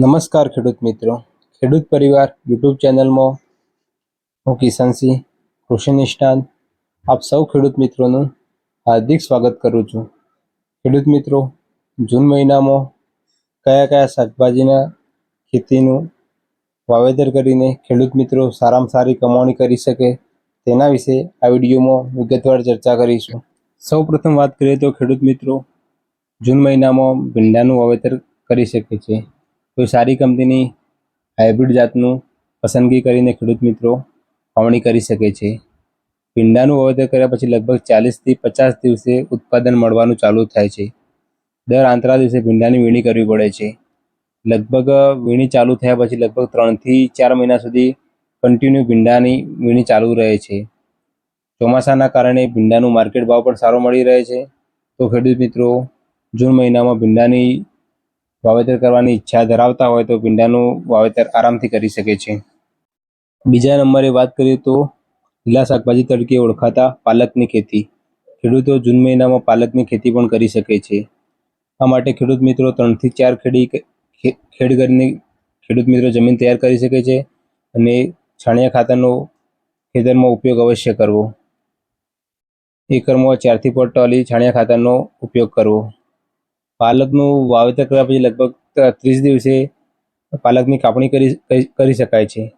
નમસ્કાર ખેડૂત મિત્રો. ખેડૂત પરિવાર યુટ્યુબ ચેનલમાં હું કિશનસિંહ કૃષિ નિષ્ણાંત. આપ સૌ ખેડૂત મિત્રોનું હાર્દિક સ્વાગત કરું છું. ખેડૂત મિત્રો, જૂન મહિનામાં કયા કયા શાકભાજીના ખેતીનું વાવેતર કરીને ખેડૂત મિત્રો સારામાં સારી કમાણી કરી શકે તેના વિશે આ વિડીયોમાં વિગતવાર ચર્ચા કરીશું. સૌ પ્રથમ વાત કરીએ તો ખેડૂત મિત્રો, જૂન મહિનામાં ભીંડાનું વાવેતર કરી શકે છે. કોઈ સારી કંપનીની હાઇબ્રિડ જાતનું પસંદગી કરીને ખેડૂત મિત્રો વાવણી કરી શકે છે. ભીંડાનું વાવેતર કર્યા પછી લગભગ ચાલીસથી પચાસ દિવસે ઉત્પાદન મળવાનું ચાલુ થાય છે. દર આંતરા દિવસે ભીંડાની વીણી કરવી પડે છે. લગભગ વીણી ચાલુ થયા પછી લગભગ ત્રણથી ચાર મહિના સુધી કન્ટિન્યુ ભીંડાની વીણી ચાલુ રહે છે. ચોમાસાના કારણે ભીંડાનું માર્કેટ ભાવ પણ સારો મળી રહે છે. તો ખેડૂત મિત્રો, જૂન મહિનામાં ભીંડાની વાવેતર કરવાની ઈચ્છા ધરાવતા હોય તો ભીંડાનું વાવેતર આરામથી કરી શકે છે. બીજા નંબરે વાત કરીએ તો લીલા શાકભાજી તરીકે ઓળખાતા પાલકની ખેતી. ખેડૂતો જૂન મહિનામાં પાલકની ખેતી પણ કરી શકે છે. આ માટે ખેડૂત મિત્રો ત્રણથી ચાર ખેડી ખેડ કરીને ખેડૂત મિત્રો જમીન તૈયાર કરી શકે છે અને છાણિયા ખાતરનો ખેતરમાં ઉપયોગ અવશ્ય કરવો. એકરમાં ચારથી પર ટોલી છાણિયા ખાતરનો ઉપયોગ કરવો. પાલકનું વાવેતર કર્યા પછી લગભગ ત્રીસ દિવસે પાલકની કાપણી કરી કરી- શકાય છે.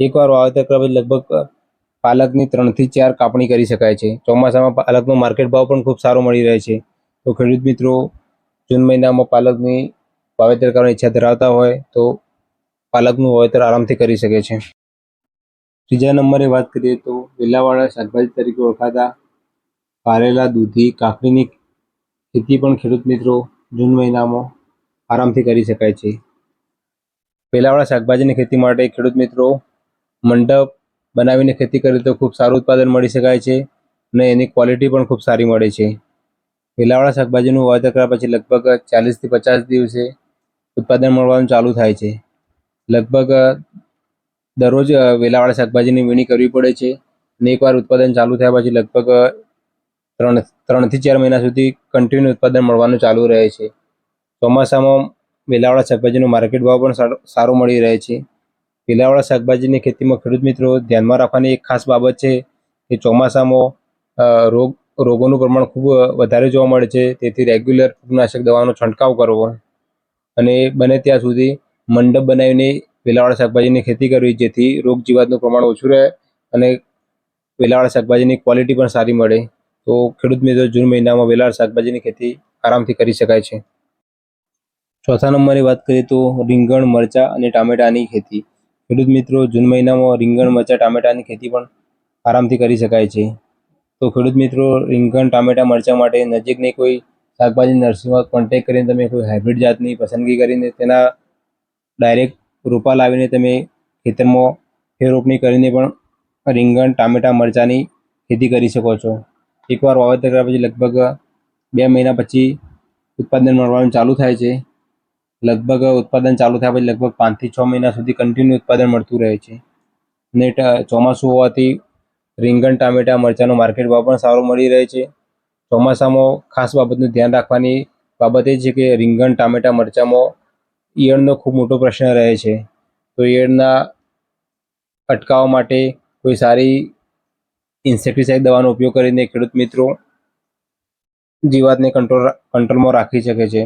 એકવાર વાવેતર કર્યા પછી લગભગ પાલકની ત્રણથી ચાર કાપણી કરી શકાય છે. ચોમાસામાં પાલકનો માર્કેટ ભાવ પણ ખૂબ સારો મળી રહે છે. તો ખેડૂત મિત્રો, જૂન મહિનામાં પાલકની વાવેતર કરવાની ઈચ્છા ધરાવતા હોય તો પાલકનું વાવેતર આરામથી કરી શકે છે. ત્રીજા નંબરે વાત કરીએ તો વેલાવાળા શાકભાજી તરીકે ઓળખાતા કારેલા દૂધી, કાકડીની ખેતી પણ ખેડૂત મિત્રો જૂન મહિનામાં આરામથી કરી શકાય છે. વેલાવાળા શાકભાજીની ખેતી માટે ખેડૂત મિત્રો મંડપ બનાવીને ખેતી કરે તો ખૂબ સારું ઉત્પાદન મળી શકાય છે અને એની ક્વોલિટી પણ ખૂબ સારી મળે છે. વેલાવાળા શાકભાજીનું વાવેતર કર્યા પછી લગભગ ચાલીસથી પચાસ દિવસે ઉત્પાદન મળવાનું ચાલુ થાય છે. લગભગ દરરોજ વેલાવાળા શાકભાજીની વીણી કરવી પડે છે અને એકવાર ઉત્પાદન ચાલુ થયા પછી લગભગ ત્રણ, ત્રણથી ચાર મહિના સુધી કન્ટિન્યુ ઉત્પાદન મળવાનું ચાલુ રહે છે. ચોમાસામાં વેલાવાળા શાકભાજીનો માર્કેટ ભાવ પણ સારો મળી રહે છે. વેલાવાળા શાકભાજીની ખેતીમાં ખેડૂત મિત્રો ધ્યાનમાં રાખવાની એક ખાસ બાબત છે કે ચોમાસામાં રોગ, રોગોનું પ્રમાણ ખૂબ વધારે જોવા મળે છે. તેથી રેગ્યુલર ફૂગનાશક દવાનો છંટકાવ કરવો અને બને ત્યાં સુધી મંડપ બનાવીને વેલાવાળા શાકભાજીની ખેતી કરવી, જેથી રોગ જીવાતનું પ્રમાણ ઓછું રહે અને વેલાવાળા શાકભાજીની ક્વોલિટી પણ સારી મળે. તો ખેડૂત મિત્રો, જૂન મહિનામાં વેલાવાળા શાકભાજીની ખેતી આરામથી કરી શકાય છે. ચોથા નંબરની વાત કરીએ તો રીંગણ, મરચાં અને ટામેટાની ખેતી. ખેડૂત મિત્રો, જૂન મહિનામાં રીંગણ, મરચાં, ટામેટાની ખેતી પણ આરામથી કરી શકાય છે. તો ખેડૂત મિત્રો, રીંગણ, ટામેટા, મરચાં માટે નજીકની કોઈ શાકભાજી નર્સરીમાં કોન્ટેક કરીને તમે કોઈ હાઇબ્રિડ જાતની પસંદગી કરીને તેના ડાયરેક્ટ રોપા લાવીને તમે ખેતરમાં ફેર રોપણી કરીને પણ રીંગણ, ટામેટા, મરચાંની ખેતી કરી શકો છો. એકવાર વાવેતર કર્યા પછી લગભગ બે મહિના પછી ઉત્પાદન મળવાનું ચાલુ થાય છે. લગભગ ઉત્પાદન ચાલુ થયા પછી લગભગ પાંચથી છ મહિના સુધી કન્ટિન્યુ ઉત્પાદન મળતું રહે છે. ને ચોમાસું હોવાથી રીંગણ, ટામેટા, મરચાંનો માર્કેટ ભાવ પણ સારો મળી રહે છે. ચોમાસામાં ખાસ બાબતનું ધ્યાન રાખવાની બાબત એ છે કે રીંગણ, ટામેટા, મરચાંમાં ઈયળનો ખૂબ મોટો પ્રશ્ન રહે છે. તો ઈયળના અટકાવવા માટે કોઈ સારી ઇન્સેક્ટિસાઇડ દવાનો ઉપયોગ કરીને ખેડૂત મિત્રો જીવાતને કંટ્રોલ કંટ્રોલમાં રાખી શકે છે.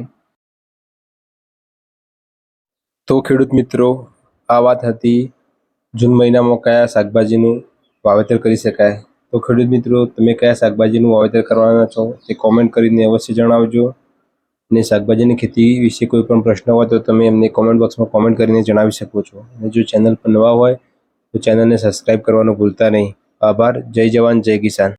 તો ખેડૂત મિત્રો, આ વાત હતી જૂન મહિનામાં કયા શાકભાજીનું વાવેતર કરી શકાય? તો ખેડૂત મિત્રો, તમે કયા શાકભાજીનું વાવેતર કરવાના છો તે કોમેન્ટ કરીને અવશ્ય જણાવજો. અને શાકભાજીની ખેતી વિશે કોઈ પણ પ્રશ્ન હોય તો તમે એમને કોમેન્ટ બોક્સમાં કોમેન્ટ કરીને જણાવી શકો છો. અને જો ચેનલ પર નવા હોય તો ચેનલને સબસ્ક્રાઇબ કરવાનું ભૂલતા નહીં. આભાર. જય જવાન જય કિસાન.